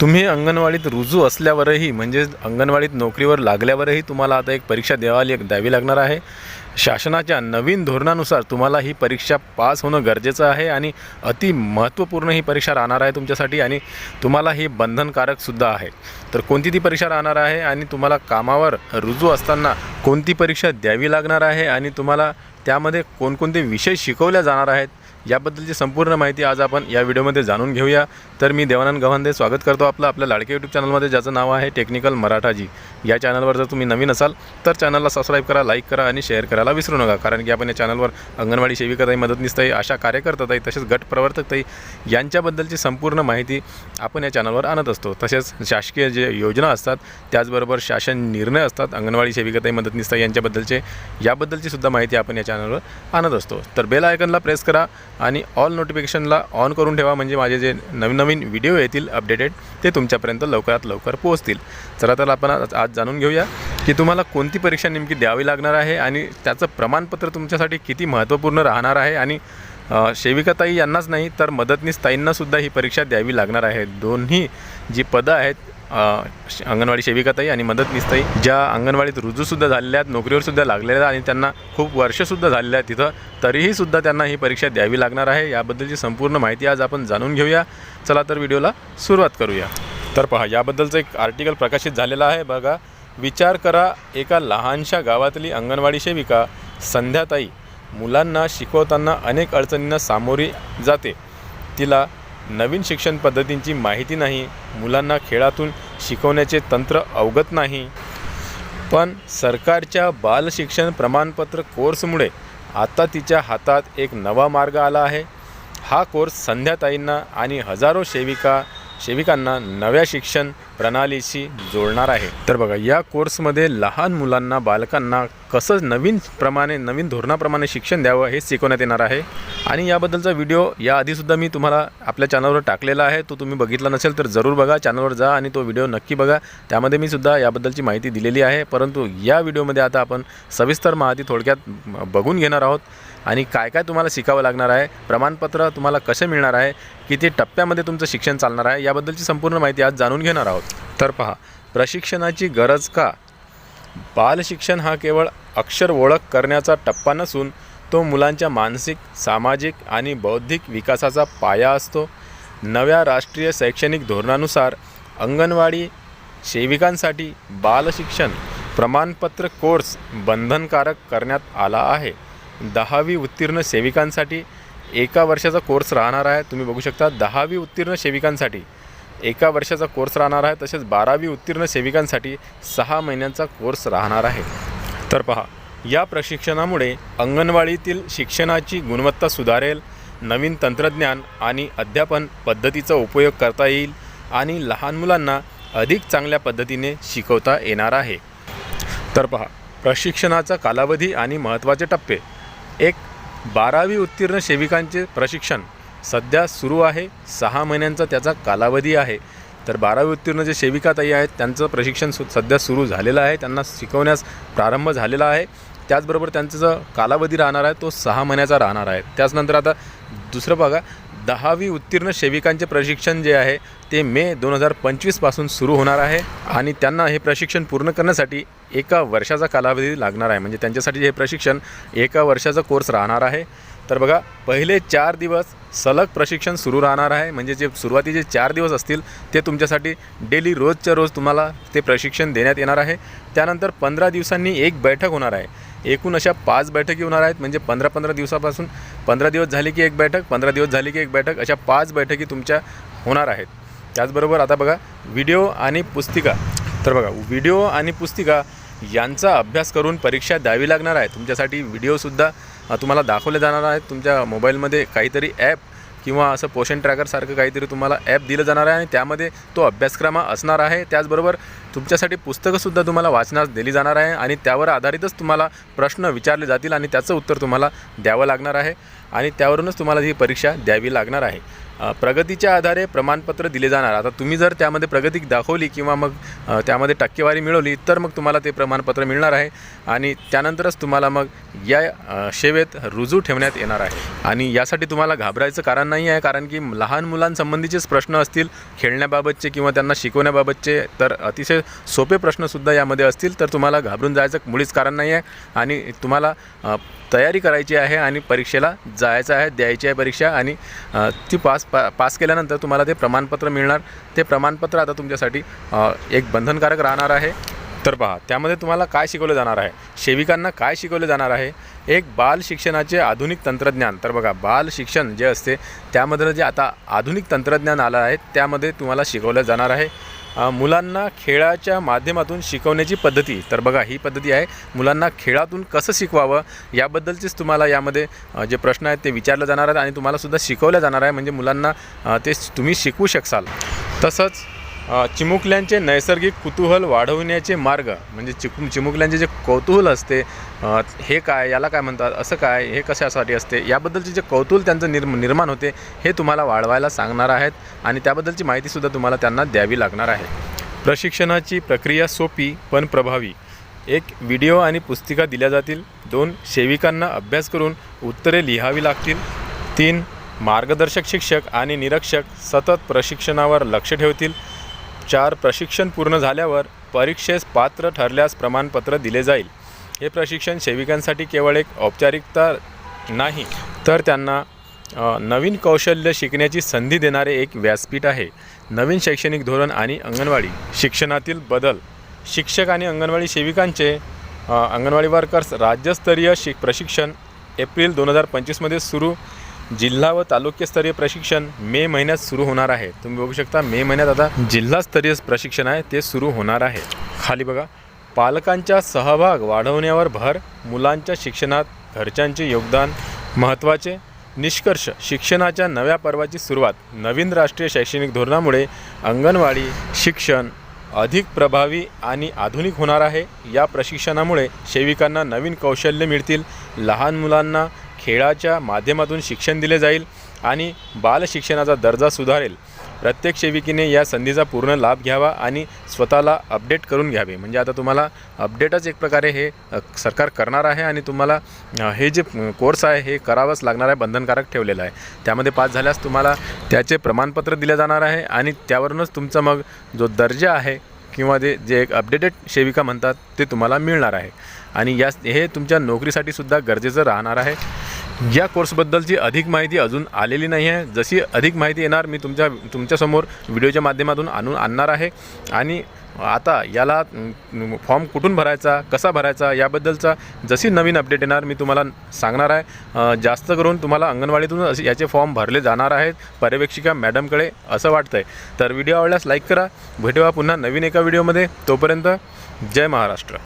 तुम्ही अंगणवाडीत रुजू असल्यावरही म्हणजे अंगणवाडीत नोकरीवर लागल्यावरही तुम्हाला आता एक परीक्षा द्यावी द्यावी लागणार आहे. शासनाच्या नवीन धोरणानुसार तुम्हाला ही परीक्षा पास होणं गरजेचं आहे आणि अति महत्त्वपूर्ण ही परीक्षा राहणार आहे तुमच्यासाठी आणि तुम्हाला ही बंधनकारकसुद्धा आहे. तर कोणती ती परीक्षा राहणार आहे आणि तुम्हाला कामावर रुजू असताना कोणती परीक्षा द्यावी लागणार आहे आणि तुम्हाला त्यामध्ये कोणकोणते विषय शिकवल्या जाणार आहेत याबद्दलची संपूर्ण माहिती आज आपण या व्हिडिओमध्ये जाणून घेऊया. तर मी देवानंद गव्हांदे स्वागत करतो आपलं आपल्या लाडके यूट्यूब चॅनलमध्ये ज्याचं नाव आहे टेक्निकल मराठाजी. या चॅनलवर जर तुम्ही नवीन असाल तर चॅनलला सबस्क्राईब करा लाईक करा आणि शेअर करायला विसरू नका. कारण की आपण या चॅनलवर अंगणवाडी सेविकाताई मदतनीसताई अशा कार्यकर्ताताई तसेच गट प्रवर्तकताई यांच्याबद्दलची संपूर्ण माहिती आपण या चॅनलवर आणत असतो. तसेच शासकीय जे योजना असतात त्याचबरोबर शासन निर्णय असतात अंगणवाडी सेविकाताई मदतनीसताई यांच्याबद्दलचे याबद्दलची सुद्धा माहिती आपण या चॅनलवर आणत असतो. तर बेल आयकनला प्रेस करा आणि ऑल नोटिफिकेशनला ऑन करून ठेवा. म्हणजे माझे जे नवीन नवीन व्हिडिओ येतील अपडेटेड ते तुमच्यापर्यंत लवकरात लवकर पोहोचतील. चला तर आपण आज आज जाणून घेऊया की तुम्हाला कोणती परीक्षा नेमकी द्यावी लागणार आहे आणि त्याचं प्रमाणपत्र तुमच्यासाठी किती महत्त्वपूर्ण राहणार आहे आणि अ, सेविकाताई यांनाच नाही तर मदतनीस ताईंनासुद्धा ही परीक्षा द्यावी लागणार आहे. दोन्ही जी पदं आहेत अंगणवाडी सेविकाताई आणि मदतनीसताई ज्या अंगणवाडीत रुजूसुद्धा झालेल्या आहेत नोकरीवरसुद्धा लागलेल्या आहेत आणि त्यांना खूप वर्षसुद्धा झालेल्या आहेत तिथं तरीहीसुद्धा त्यांना ही परीक्षा द्यावी लागणार आहे. याबद्दलची संपूर्ण माहिती आज आपण जाणून घेऊया. चला तर व्हिडिओला सुरुवात करूया. तर पहा याबद्दलचं एक आर्टिकल प्रकाशित झालेलं आहे. बघा विचार करा एका लहानशा गावातली अंगणवाडी सेविका संध्याताई मुलांना शिकवताना अनेक अडचणींना सामोरी जाते. तिला नवीन शिक्षण पद्धतींची माहिती नाही मुलांना खेळातून शिकवण्याचे तंत्र अवगत नाही. पण सरकारच्या बालशिक्षण प्रमाणपत्र कोर्समुळे आता तिच्या हातात एक नवा मार्ग आला आहे. हा कोर्स संध्याताईंना आणि हजारो सेविका सेविकांना नव्या शिक्षण प्रणालीशी जोडणार आहे. तर बघा या कोर्समध्ये लहान मुलांना बालकांना कसं नवीन प्रमाणे नवीन धोरणाप्रमाणे शिक्षण द्यावं हे शिकवण्यात येणार आहे. आणि याबद्दलचा व्हिडिओ याआधीसुद्धा मी तुम्हाला आपल्या चॅनलवर टाकलेला आहे. तो तुम्ही बघितला नसेल तर जरूर बघा. चॅनलवर जा आणि तो व्हिडिओ नक्की बघा. त्यामध्ये मी सुद्धा याबद्दलची माहिती दिलेली आहे. परंतु या व्हिडिओमध्ये आता आपण सविस्तर माहिती थोडक्यात बघून घेणार आहोत. आणि काय काय तुम्हाला शिकावं लागणार आहे प्रमाणपत्र तुम्हाला कसे मिळणार आहे किती टप्प्यामध्ये तुमचं शिक्षण चालणार आहे याबद्दलची संपूर्ण माहिती आज जाणून घेणार आहोत. तर पहा प्रशिक्षणाची गरज का? बालशिक्षण हा केवळ अक्षर ओळख करण्याचा टप्पा नसून तो मुलांच्या मानसिक सामाजिक आणि बौद्धिक विकासाचा पाया असतो. नव्या राष्ट्रीय शैक्षणिक धोरणानुसार अंगणवाडी सेविकांसाठी बालशिक्षण प्रमाणपत्र कोर्स बंधनकारक करण्यात आला आहे. दहावी उत्तीर्ण सेविकांसाठी एका वर्षाचा कोर्स राहणार आहे. तुम्ही बघू शकता दहावी उत्तीर्ण सेविकांसाठी एका वर्षाचा कोर्स राहणार आहे तसेच बारावी उत्तीर्ण सेविकांसाठी सहा महिन्यांचा कोर्स राहणार आहे. तर पहा या प्रशिक्षणामुळे अंगणवाडीतील शिक्षणाची गुणवत्ता सुधारेल नवीन तंत्रज्ञान आणि अध्यापन पद्धतीचा उपयोग करता येईल आणि लहान मुलांना अधिक चांगल्या पद्धतीने शिकवता येणार आहे. तर पहा प्रशिक्षणाचा कालावधी आणि महत्त्वाचे टप्पे. एक बारावी उत्तीर्ण सेविकांचे प्रशिक्षण. सध्या सुरू आहे. सहा महिन्यांचा त्याचा कालावधी आहे. तर बारावी उत्तीर्ण जे सेविकाताई आहेत त्यांचं प्रशिक्षण सु सध्या सुरू झालेलं आहे. त्यांना शिकवण्यास प्रारंभ झालेला आहे. त्याचबरोबर त्यांचा जो कालावधी राहणार आहे तो सहा महिन्याचा राहणार आहे. त्याचनंतर आता दुसरं बघा दहावी उत्तीर्ण सेविकांचे प्रशिक्षण जे आहे ते मे दोन हजार पंचवीसपासून सुरू होणार आहे आणि त्यांना हे प्रशिक्षण पूर्ण करण्यासाठी एका वर्षाचा कालावधी लागणार आहे. म्हणजे त्यांच्यासाठी हे प्रशिक्षण एका वर्षाचा कोर्स राहणार आहे. तर बघा पहिले चार दिवस सलग प्रशिक्षण सुरू राहणार आहे. म्हणजे जे सुरुवातीचे चार दिवस असतील ते तुमच्यासाठी डेली रोजच्या रोज तुम्हाला ते प्रशिक्षण देण्यात येणार आहे. त्यानंतर पंधरा दिवसांनी एक बैठक होणार आहे. एकूण अशा पाच बैठकी होणार आहेत. म्हणजे पंधरा पंधरा दिवसापासून पंधरा दिवस झाले की एक बैठक पंधरा दिवस झाली की एक बैठक अशा पाच बैठकी तुमच्या होणार आहेत. त्याचबरोबर आता बघा व्हिडिओ आणि पुस्तिका. तर बघा व्हिडिओ आणि पुस्तिका यांचा अभ्यास करून परीक्षा द्यावी लागणार आहे. तुमच्यासाठी व्हिडिओसुद्धा तुम्हाला दाखवले जाणार आहेत तुमच्या मोबाईलमध्ये काहीतरी ॲप किंवा असं पोषण ट्रॅकरसारखं काहीतरी तुम्हाला ॲप दिलं जाणार आहे आणि त्यामध्ये तो अभ्यासक्रम असणार आहे. त्याचबरोबर तुमच्यासाठी पुस्तकंसुद्धा तुम्हाला वाचण्यास दिली जाणार आहे आणि त्यावर आधारितच तुम्हाला प्रश्न विचारले जातील आणि त्याचं उत्तर तुम्हाला द्यावं लागणार आहे आणि त्यावरूनच तुम्हाला ही परीक्षा द्यावी लागणार आहे. प्रगतीच्या आधारे प्रमाणपत्र दिले जाणार. आता तुम्ही जर त्यामध्ये प्रगती दाखवली किंवा मग त्यामध्ये टक्केवारी मिळवली तर मग तुम्हाला ते प्रमाणपत्र मिळणार आहे. आणि त्यानंतरच तुम्हाला मग या सेवेत रुजू ठेवण्यात येणार आहे. आणि यासाठी तुम्हाला घाबरायचं कारण नाही आहे कारण की लहान मुलांसंबंधीचेच प्रश्न असतील खेळण्याबाबतचे किंवा त्यांना शिकवण्याबाबतचे तर अतिशय सोपे प्रश्नसुद्धा यामध्ये असतील तर तुम्हाला घाबरून जायचं मुळीच कारण नाही आहे. आणि तुम्हाला तयारी करायची आहे आणि परीक्षेला जायचं आहे द्यायची आहे परीक्षा आणि ती पास पा पास केल्यानंतर तुम्हाला ते प्रमाणपत्र मिळणार. ते प्रमाणपत्र आता तुमच्यासाठी एक बंधनकारक राहणार आहे. तर पहा त्यामध्ये तुम्हाला काय शिकवलं जाणार आहे? सेविकांना काय शिकवलं जाणार आहे? एक बाल शिक्षणाचे आधुनिक तंत्रज्ञान. तर बघा बाल शिक्षण जे असते त्यामधलं जे आता आधुनिक तंत्रज्ञान आलं आहे त्यामध्ये तुम्हाला शिकवलं जाणार आहे. मुलांना खेळाच्या माध्यमातून शिकवण्याची पद्धती. तर बघा ही पद्धती आहे. मुलांना खेळातून कसं शिकवावं याबद्दलचेच तुम्हाला यामध्ये जे प्रश्न आहेत ते विचारले जाणार आहेत आणि तुम्हालासुद्धा शिकवलं जाणार आहे. म्हणजे मुलांना ते तुम्ही शिकवू शकाल तसंच चिमुकल्यांचे नैसर्गिक कुतूहल वाढवण्याचे मार्ग म्हणजे चिकू चिमुकल्यांचे जे कौतूहल असते हे काय याला काय म्हणतात असं काय हे कशासाठी असते याबद्दलचे जे कौतूहल त्यांचं निर्म निर्माण होते हे तुम्हाला वाढवायला सांगणार आहेत आणि त्याबद्दलची माहितीसुद्धा तुम्हाला त्यांना द्यावी लागणार आहे. प्रशिक्षणाची प्रक्रिया सोपी पण प्रभावी. एक व्हिडिओ आणि पुस्तिका दिल्या जातील दोन सेविकांना अभ्यास करून उत्तरे लिहावी लागतील तीन मार्गदर्शक शिक्षक आणि निरीक्षक सतत प्रशिक्षणावर लक्ष ठेवतील चार प्रशिक्षण पूर्ण झाल्यावर परीक्षेस पात्र ठरल्यास प्रमाणपत्र दिले जाईल. हे प्रशिक्षण सेविकांसाठी केवळ एक औपचारिकता नाही तर त्यांना नवीन कौशल्य शिकण्याची संधी देणारे एक व्यासपीठ आहे. नवीन शैक्षणिक धोरण आणि अंगणवाडी शिक्षणातील बदल. शिक्षक आणि अंगणवाडी सेविकांचे अंगणवाडी वर्कर्स राज्यस्तरीय शिक प्रशिक्षण एप्रिल दोन हजार पंचवीसमध्ये सुरू जिल्हा व तालुक्यस्तरीय प्रशिक्षण मे महिन्यात सुरू होणार आहे. तुम्ही बघू शकता मे महिन्यात आता जिल्हास्तरीय प्रशिक्षण आहे ते सुरू होणार आहे. खाली बघा पालकांचा सहभाग वाढवण्यावर भर मुलांच्या शिक्षणात घरच्यांचे योगदान महत्त्वाचे निष्कर्ष शिक्षणाच्या नव्या पर्वाची सुरुवात नवीन राष्ट्रीय शैक्षणिक धोरणामुळे अंगणवाडी शिक्षण अधिक प्रभावी आणि आधुनिक होणार आहे. या प्रशिक्षणामुळे सेविकांना नवीन कौशल्य मिळतील लहान मुलांना खेळाच्या माध्यमातून शिक्षण दिले जाईल आणि बालशिक्षणाचा दर्जा सुधारेल. प्रत्येक सेविकेने या संधीचा पूर्ण लाभ घ्यावा आणि स्वतःला अपडेट करून घ्यावे. म्हणजे आता तुम्हाला अपडेटच एक प्रकारे हे सरकार करणार आहे आणि तुम्हाला हे जे कोर्स आहे हे करावंच लागणार आहे बंधनकारक ठेवलेलं आहे. त्यामध्ये पास झाल्यास तुम्हाला त्याचे प्रमाणपत्र दिले जाणार आहे आणि त्यावरूनच तुमचा मग जो दर्जा आहे किंवा ते जे एक अपडेटेड सेविका म्हणतात ते तुम्हाला मिळणार आहे. आणि या हे तुमच्या नोकरीसाठी सुद्धा गरजेचं राहणार आहे. या कोर्सबद्दलची अधिक माहिती अजून आलेली नाही आहे. जशी अधिक माहिती येणार मी तुमच्या तुमच्यासमोर व्हिडिओच्या माध्यमातून आणून आणणार आहे. आणि आता याला फॉर्म कुठून भरायचा कसा भरायचा याबद्दलचा जशी नवीन अपडेट येणार मी तुम्हाला सांगणार आहे. जास्त करून तुम्हाला अंगणवाडीतून असे याचे फॉर्म भरले जाणार आहेत पर्यवेक्षिका मॅडमकडे असं वाटतं आहे तर व्हिडिओ आवडल्यास लाईक करा. भेटूया पुन्हा नवीन एका व्हिडिओमध्ये. तोपर्यंत जय महाराष्ट्र.